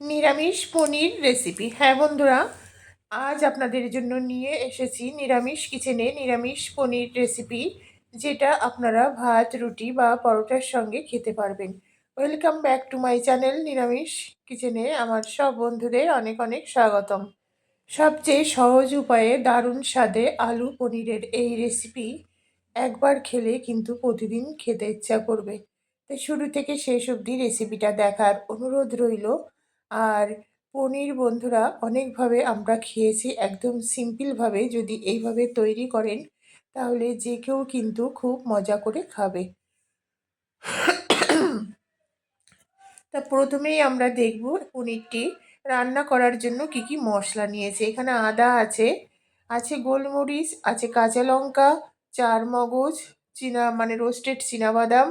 নিরামিষ পনির রেসিপি হ্যাঁ বন্ধুরা, আজ আপনাদের জন্য নিয়ে এসেছি নিরামিষ কিচেনে নিরামিষ পনির রেসিপি যেটা আপনারা ভাত, রুটি বা পরোটার সঙ্গে খেতে পারবেন। Welcome back to my channel নিরামিষ কিচেনে আমার সব বন্ধুদের অনেক অনেক স্বাগতম। সবচেয়ে সহজ উপায়ে দারুণ স্বাদে আলু পনিরের এই রেসিপি একবার খেলে কিন্তু প্রতিদিন খেতে ইচ্ছা করবে। তাই শুরু থেকে শেষ অবধি রেসিপিটা দেখার অনুরোধ রইল। আর পনির বন্ধুরা অনেকভাবে আমরা খেয়েছি, একদম সিম্পলভাবে যদি এইভাবে তৈরি করেন, তাহলে যে কেউ কিন্তু খুব মজা করে খাবে। তা প্রথমেই আমরা দেখব পনিরটি রান্না করার জন্য কি কি মশলা নিয়েছে। এখানে আদা আছে আছে গোলমরিচ, আছে কাঁচা লঙ্কা চার মগজ চীনা মানে রোস্টেড বাদাম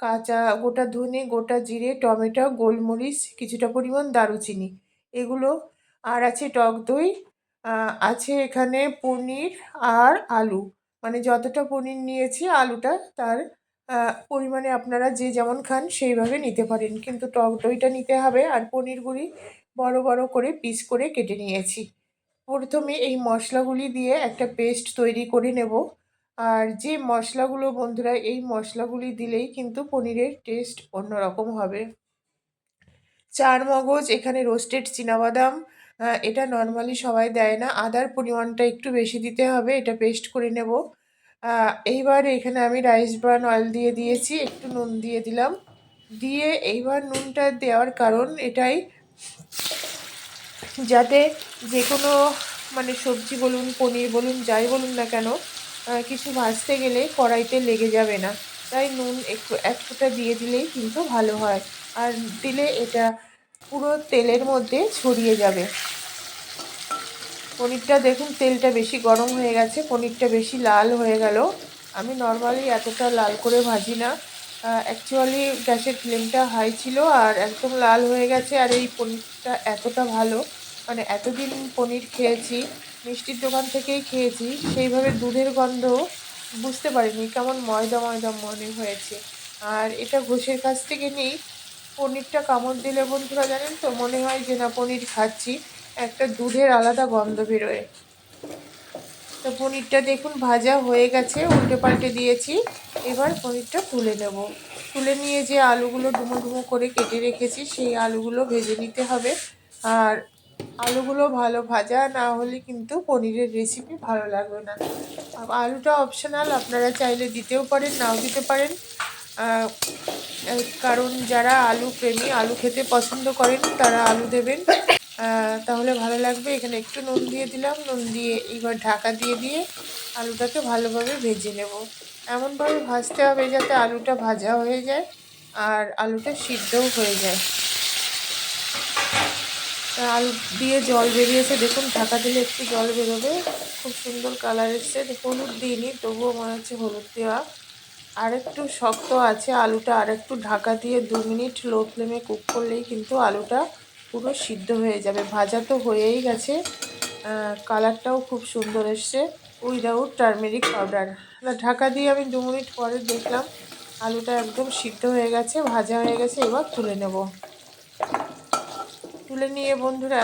কাঁচা গোটা ধনে, গোটা জিরে, টমেটো, গোলমরিচ, কিছুটা পরিমাণ দারুচিনি। এগুলো আর আছে টক দই আছে এখানে পনির আর আলু। মানে যতটা পনির নিয়েছি, আলুটা তার পরিমাণে আপনারা যে যেমন খান সেইভাবে নিতে পারেন। কিন্তু টক দইটা নিতে হবে আর পনিরগুলি বড় বড় করে পিস করে কেটে নিয়েছি। প্রথমে এই মশলাগুলি দিয়ে একটা পেস্ট তৈরি করে নেব। আর যে মশলাগুলো বন্ধুরা, এই মশলাগুলি দিলেই কিন্তু পনিরের টেস্ট অন্যরকম হবে। চার মগজ এখানে রোস্টেড চিনাবাদাম এটা নর্মালি সবাই দেয় না। আদার পরিমাণটা একটু বেশি দিতে হবে, এটা পেস্ট করে নেব। এইবার এখানে আমি রাইস ব্রান অয়েল দিয়ে দিয়েছি, একটু নুন দিয়ে দিলাম। দিয়ে এইবার নুনটা দেওয়ার কারণ এটাই, যাতে যে কোনো মানে সবজি বলুন, পনির বলুন, যাই বলুন না কেন কিছু ভাজতে গেলে কড়াইতে লেগে যাবে না। তাই নুন একটু, এক ফোঁটা দিয়ে দিলেই কিন্তু ভালো হয়। আর দিলে এটা পুরো তেলের মধ্যে ছড়িয়ে যাবে। পনিরটা দেখুন, তেলটা বেশি গরম হয়ে গেছে, পনিরটা বেশি লাল হয়ে গেল। আমি নর্মালি এতটা লাল করে ভাজি না। অ্যাকচুয়ালি গ্যাসের ফ্লেমটা হাই ছিল আর একদম লাল হয়ে গেছে। আর এই পনিরটা এতটা ভালো মানে এতদিন পনির খেয়েছি মিষ্টির দোকান থেকেই খেয়েছি। সেইভাবে দুধের গন্ধ বুঝতে পারিনি কেমন ময়দা ময়দা মনে হয়েছে। আর এটা ঘোষের কাছ থেকে নিই। পনিরটা কামড় দিলে বন্ধুরা জানেন তো, মনে হয় যে না পনির খাচ্ছি। একটা দুধের আলাদা গন্ধ বেরোয়। তো পনিরটা দেখুন ভাজা হয়ে গেছে, উল্টে পাল্টে দিয়েছি। এবার পনিরটা তুলে নেব। তুলে নিয়ে যে আলুগুলো ডুমো ডুমো করে কেটে রেখেছি, সেই আলুগুলো ভেজে নিতে হবে। আর আলুগুলো ভালো ভাজা, না হলে কিন্তু পনিরের রেসিপি ভালো লাগবে না। আলুটা অপশনাল আপনারা চাইলে দিতেও পারেন, নাও দিতে পারেন। কারণ যারা আলু প্রেমী, আলু খেতে পছন্দ করেন, তারা আলু দেবেন। তাহলে ভালো লাগবে। এখানে একটু নুন দিয়ে দিলাম। নুন দিয়ে এবার ঢাকা দিয়ে দিয়ে আলুটাকে ভালোভাবে ভেজে নেব। এমনভাবে ভাজতে হবে যাতে আলুটা ভাজা হয়ে যায় আর আলুটা সিদ্ধও হয়ে যায়। আলু দিয়ে জল বেরিয়েছে। দেখুন, ঢাকা দিলে একটু জল বেরোবে। খুব সুন্দর কালার এসছে। হলুদ দিইনি, তবুও মনে হচ্ছে হলুদ দেওয়া। আর একটু শক্ত আছে আলুটা আর একটু ঢাকা দিয়ে দু মিনিট লো ফ্লেমে কুক করলেই কিন্তু আলুটা পুরো সিদ্ধ হয়ে যাবে। ভাজা তো হয়েই গেছে। কালারটাও খুব সুন্দর এসছে উইদাউট টার্মেরিক পাউডার ঢাকা দিয়ে আমি দু মিনিট পরে দেখলাম আলুটা একদম সিদ্ধ হয়ে গেছে, ভাজা হয়ে গেছে। এবার তুলে নেব। তুলে নিয়ে বন্ধুরা,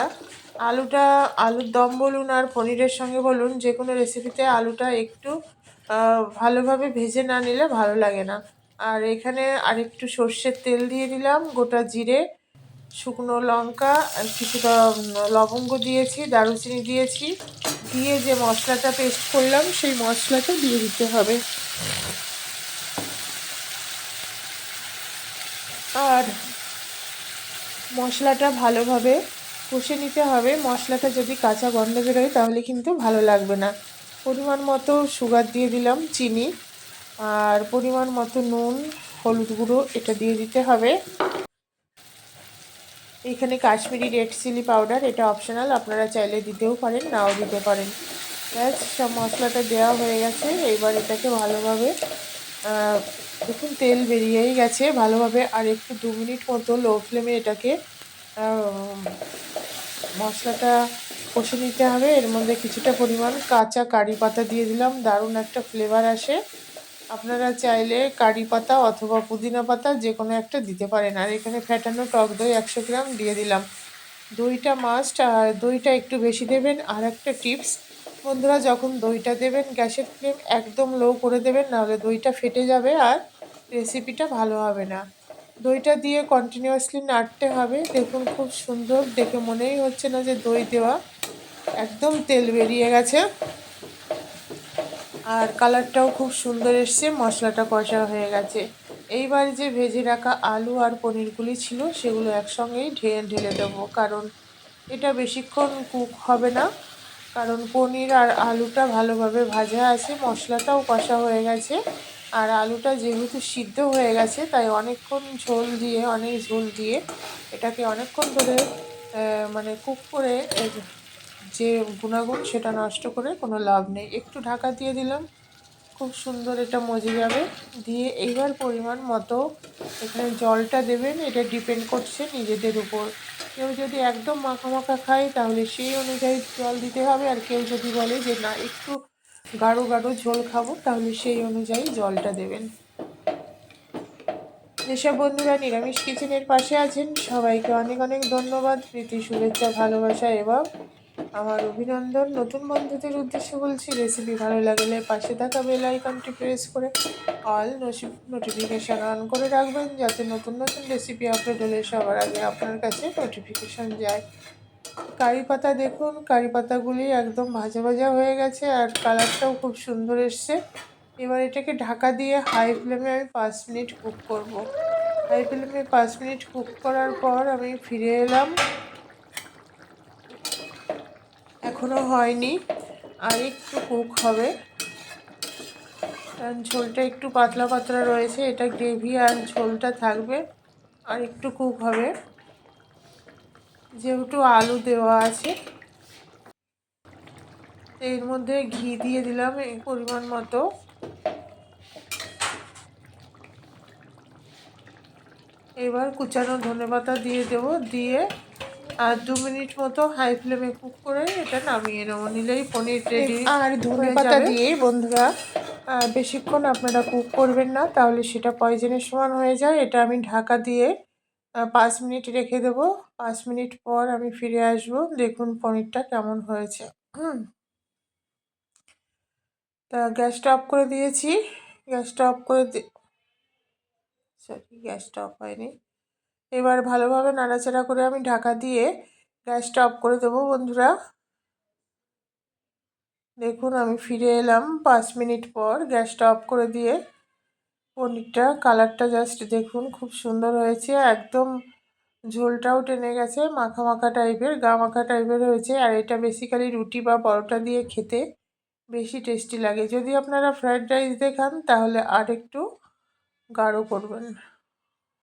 আলুটা, আলুর দম বলুন আর পনিরের সঙ্গে বলুন, যে কোনো রেসিপিতে আলুটা একটু ভালোভাবে ভেজে না নিলে ভালো লাগে না। আর এখানে আর একটু সর্ষের তেল দিয়ে দিলাম, গোটা জিরে, শুকনো লঙ্কা কিছুটা লবঙ্গ দিয়েছি, দারুচিনি দিয়েছি। দিয়ে যে মশলাটা পেস্ট করলাম, সেই মশলাটা দিয়ে দিতে হবে। আর মশলাটা ভালোভাবে কষে নিতে হবে। মশলাটা যদি কাঁচা গন্ধ বেরোয় তাহলে কিন্তু ভালো লাগবে না। পরিমাণ মতো সুগার দিয়ে দিলাম চিনি আর পরিমাণ মতো নুন, হলুদ গুঁড়ো এটা দিয়ে দিতে হবে। এখানে কাশ্মীরি রেড চিলি পাউডার এটা অপশনাল আপনারা চাইলে দিতেও পারেন, নাও দিতে পারেন। ব্যাস, সব মশলাটা দেওয়া হয়ে গেছে। এবার এটাকে ভালোভাবে দেখুন, তেল বেরিয়েই গেছে। ভালোভাবে আর একটু দু মিনিট মতো লো ফ্লেমে এটাকে মশলাটা কষে নিতে হবে। এর মধ্যে কিছুটা পরিমাণ কাঁচা কারি পাতা দিয়ে দিলাম। দারুণ একটা ফ্লেভার আসে। আপনারা চাইলে কারি পাতা অথবা পুদিনা পাতা যে কোনো একটা দিতে পারেন। আর এখানে ফ্যাটানো টক দই একশো গ্রাম দিয়ে দিলাম। দইটা মাস্ট আর দইটা একটু বেশি দেবেন। আর একটা টিপস বন্ধুরা, যখন দইটা দেবেন, গ্যাসের ফ্লেম একদম লো করে দেবেন, নাহলে দইটা ফেটে যাবে আর রেসিপিটা ভালো হবে না। দইটা দিয়ে কন্টিনিউয়াসলি নাড়তে হবে। দেখুন, খুব সুন্দর, দেখে মনেই হচ্ছে না যে দই দেওয়া একদম তেল বেরিয়ে গেছে। আর কালারটাও খুব সুন্দর এসছে, মশলাটা কষা হয়ে গেছে। এইবার যে ভেজে রাখা আলু আর পনিরগুলি ছিল, সেগুলো একসঙ্গেই ঢেলে ঢেলে দেবো, কারণ এটা বেশিক্ষণ কুক হবে না। কারণ পনির আর আলুটা ভালোভাবে ভাজা আছে, মশলাটাও কষা হয়ে গেছে। আর আলুটা যেহেতু সিদ্ধ হয়ে গেছে, তাই অনেকক্ষণ ঝোল দিয়ে, অনেক ঝোল দিয়ে এটাকে অনেকক্ষণ ধরে মানে কুক করে যে গুণাগুণ সেটা নষ্ট করে কোনো লাভ নেই। একটু ঢাকা দিয়ে দিলাম, খুব সুন্দর এটা মজে যাবে। দিয়ে এইবার পরিমাণ মতো এখানে জলটা দেবেন, এটা ডিপেন্ড করছে নিজেদের উপর। কেউ যদি একদম মাখা মাখা খায়, তাহলে সেই অনুযায়ী জল দিতে হবে। আর কেউ যদি বলে যে, না, একটু গাঢ় গাঢ় ঝোল খাব, তাহলে সেই অনুযায়ী জলটা দেবেন। যেসব বন্ধুরা নিরামিষ কিচেনের পাশে আছেন, সবাইকে অনেক অনেক ধন্যবাদ। প্রীতি, শুভেচ্ছা, ভালোবাসা এবং আমার অভিনন্দন। নতুন বন্ধুদের উদ্দেশ্যে বলছি রেসিপি ভালো লাগলে পাশে থাকা বেল আইকনটি প্রেস করে অল নোটিফিকেশান অন করে রাখবেন, যাতে নতুন নতুন রেসিপি আপলোড হলে সবার আগে আপনার কাছে নোটিফিকেশান যায়। কারি পাতা দেখুন, কারি পাতাগুলি একদম ভাজা ভাজা হয়ে গেছে আর কালারটাও খুব সুন্দর এসছে। এবার এটাকে ঢাকা দিয়ে হাই ফ্লেমে আমি পাঁচ মিনিট কুক করব। হাই ফ্লেমে পাঁচ মিনিট কুক করার পর আমি ফিরে এলাম। এখনও হয়নি, আর একটু কুক হবে। কারণ ঝোলটা একটু পাতলা পাতলা রয়েছে, এটা গ্রেভি আর ঝোলটা থাকবে, আর একটু কুক হবে। যেহেতু আলু দেওয়া আছে এর মধ্যে ঘি দিয়ে দিলাম এই পরিমাণ মতো। এবার কুচানো ধনে পাতা দিয়ে দেবো, দিয়ে আর দু মিনিট মতো হাই ফ্লেমে কুক করে এটা নামিয়ে নেব। নিলেই পনির রেডি আর ধনে পাতা দিয়ে বন্ধুরা বেশিক্ষণ আপনারা কুক করবেন না তাহলে সেটা পয়জনের সমান হয়ে যায়। এটা আমি ঢাকা দিয়ে পাঁচ মিনিট রেখে দেবো। পাঁচ মিনিট পর আমি ফিরে আসব। দেখুন পনিরটা কেমন হয়েছে। হুম। তা গ্যাসটা অফ করে দিয়েছি। গ্যাসটা অফ করে সরি গ্যাসটা অফ হয়নি। এবার ভালোভাবে নাড়াচাড়া করে আমি ঢাকা দিয়ে গ্যাসটা অফ করে দেবো, বন্ধুরা। দেখুন, আমি ফিরে এলাম পাঁচ মিনিট পর গ্যাসটা অফ করে দিয়ে। পনিরটা, কালারটা জাস্ট দেখুন, খুব সুন্দর হয়েছে। একদম ঝোলটাও টেনে গেছে মাখা মাখা টাইপের, গা মাখা টাইপের হয়েছে। আর এটা বেসিক্যালি রুটি বা পরোটা দিয়ে খেতে বেশি টেস্টি লাগে। যদি আপনারা ফ্রায়েড রাইস দেখান তাহলে আর একটু গাঢ় করবেন।